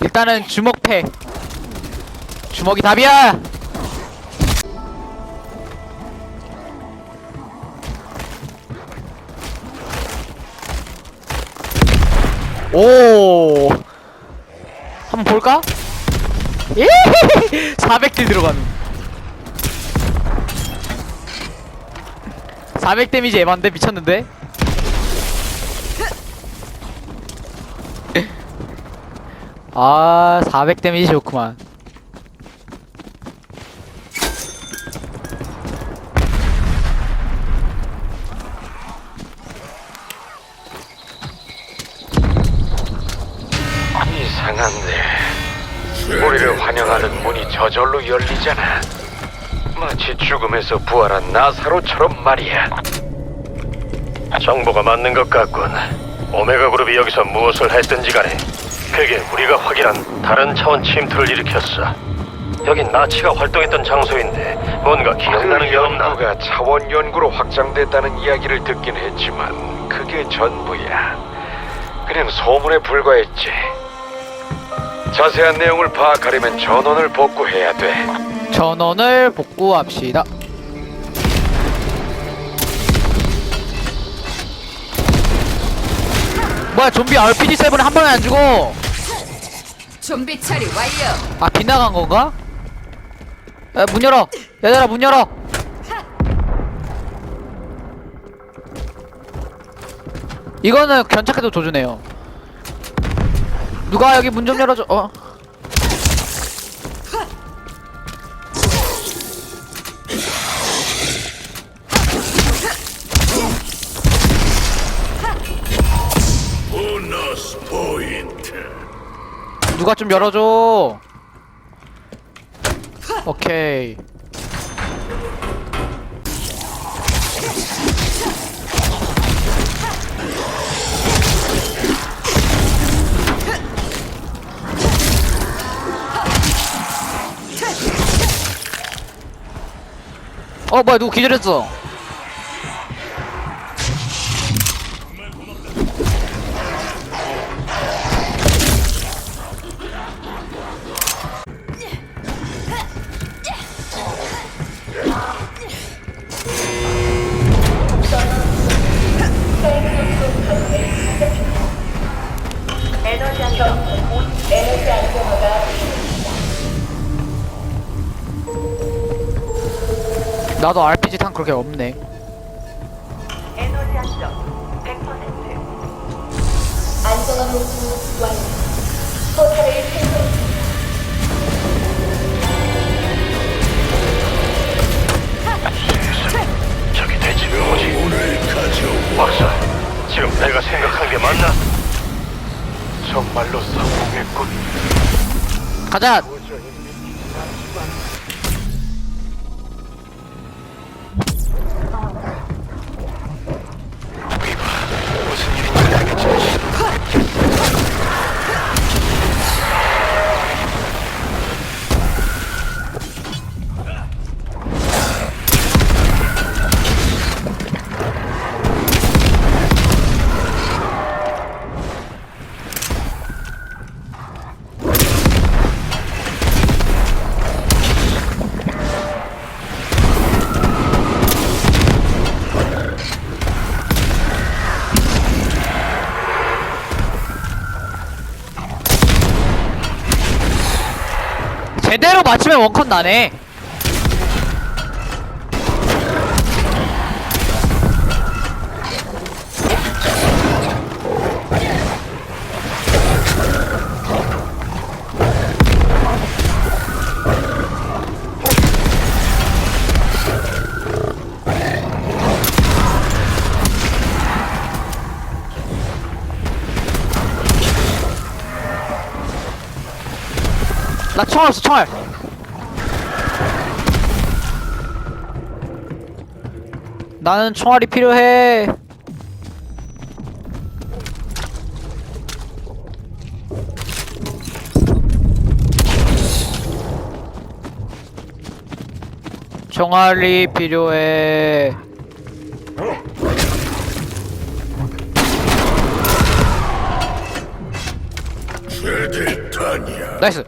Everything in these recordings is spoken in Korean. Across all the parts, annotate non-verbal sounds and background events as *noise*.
일단은 주먹패. 주먹이 답이야! 오! 한번 볼까? 예! *laughs* 400딜 들어가는. 400 데미지 에반데? 미쳤는데 아, 400 데미지 좋구만. 이상한데. 우리를 환영하는 문이 저절로 열리잖아. 마치 죽음에서 부활한 나사로처럼 말이야. 정보가 맞는 것 같군. 오메가 그룹이 여기서 무엇을 했든지 간에 그게 우리가 확인한 다른 차원 침투를 일으켰어 여긴 나치가 활동했던 장소인데 뭔가 기억나는 게 없나? 가 차원 연구로 확장됐다는 이야기를 듣긴 했지만 그게 전부야 그냥 소문에 불과했지 자세한 내용을 파악하려면 전원을 복구해야 돼. 전원을 복구합시다. 뭐야, 좀비 RPG7에 한 번에 안 죽어! 좀비 처리 완료. 아, 빗나간 건가? 야, 문 열어! 얘들아, 문 열어! 이거는 견착해도 조준해요. 누가 여기 문 좀 열어줘, 어? 누가 좀 열어줘. 오케이. 어 뭐야 누구 기절했어 나도 RPG 탄 그렇게 없네. 에너지 안정 100% 안정화 모두 완료 포탈을 가자 제대로 맞추면 원컷 나네 나 총알 없어 총알 나는 총알이 필요해. 총알이 필요해. 나이스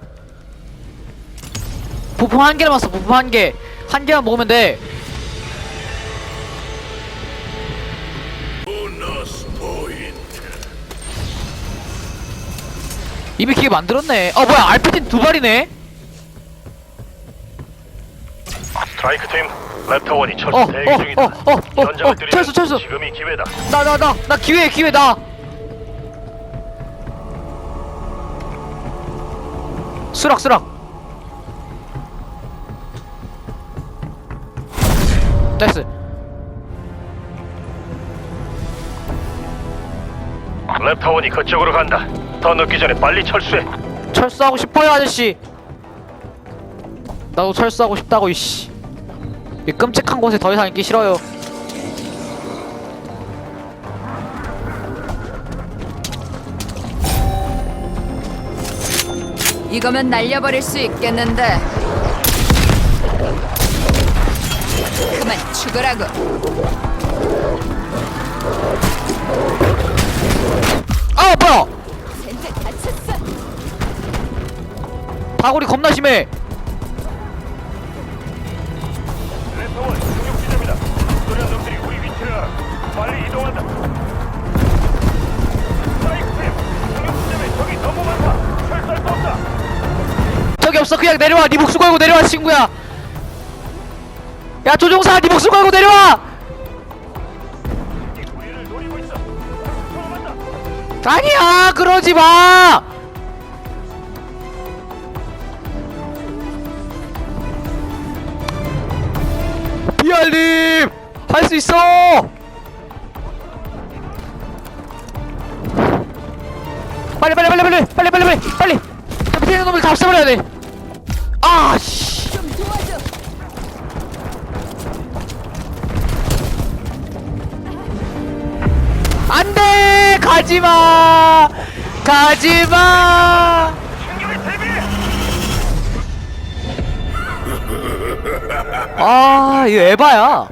부품 한 개 남았어 부품 한개한 개만 먹으면 돼. 이미 기계 만들었네 어 뭐야 알피틴 두 발이네 스트라이크 팀 랩터원이 철수 어, 대기 어, 중이다. 어, 어, 어, 현장을 어, 들이면 철수, 철수. 지금이 기회다. 나 나 나 나 기회 기회 나 수락 수락 나이스 랩터원이 그쪽으로 간다. 더 늦기 전에 빨리 철수해. 철수하고 싶어요 아저씨 나도 철수하고 싶다고 이씨 이 끔찍한 곳에 더 이상 있기 싫어요 이거면 날려버릴 수 있겠는데. 그만 죽으라고. 아 뭐야 젠장 다쳤어. 다구리 겁나 심해 랩터원 공격 지점이다. 소련 놈들이 우리 위치를 알아. 빨리 이동한다. 스트라이크 팀 공격 지점에 적이 너무 많다. 철수할 수 없다. 저기 없어 그냥 내려와 네 목숨 걸고 내려와 친구야 야 조종사 네 목숨 걸고 내려와. 아니야 그러지 마! 비알님 할 수 있어! 빨리 빨리 빨리 빨리 빨리 빨리 빨리! 빨리 있는 놈을 다 없애버려야 돼! 아씨 가지마! 가지마! 아 이거 에바야